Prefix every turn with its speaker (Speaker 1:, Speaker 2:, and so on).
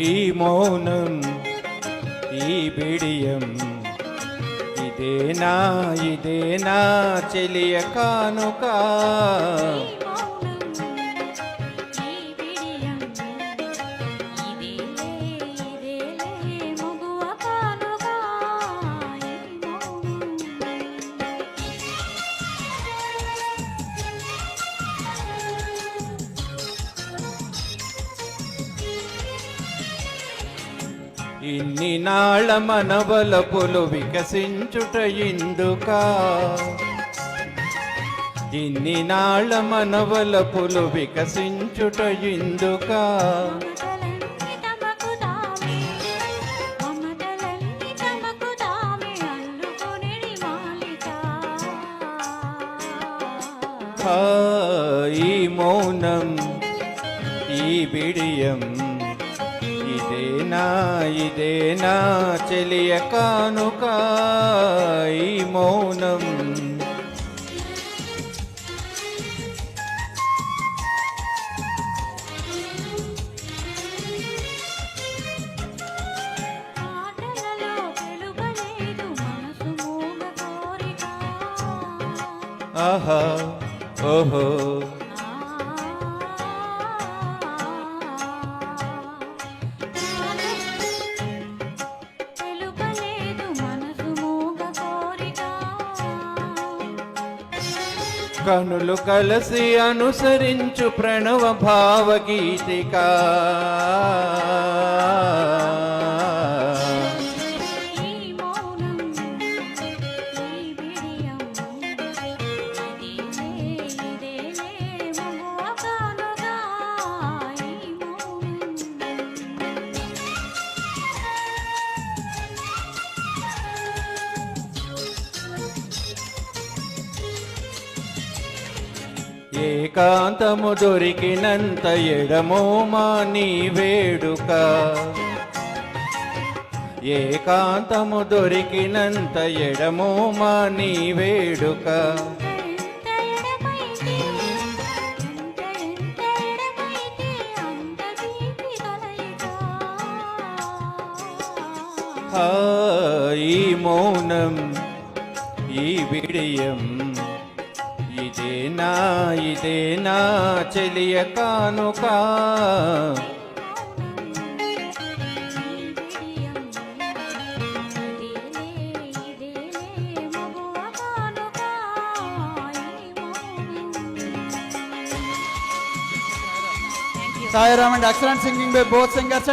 Speaker 1: ఈ మౌనం ఈ బిడియం ఇదేనా ఇదేనా చెలియ కానుక? ఇన్ని నాళ్ళ మనవలపులు వికసించుట ఇందుక. ఇన్ని నాళ్ళ మనవలపులు వికసించుట ఇందుక. ఈ మౌనం ఈ బిడియం ఇదేనా ఇదేనా చెలియ కానుక ఈ మౌనం. ఆహా ఓహో. కనులు కలసి అనుసరించు ప్రణవ భావగీతిక. ఏకాంతము దొరికినంత ఎడమో మా నీ వేడుక. ఏకాంతము దొరికినంత ఎడమో మా నీ వేడుక. ఈ మౌనం ఈ విడియం ये देना ये देना
Speaker 2: चलिए कानों का। Sai Ram and singing by both singers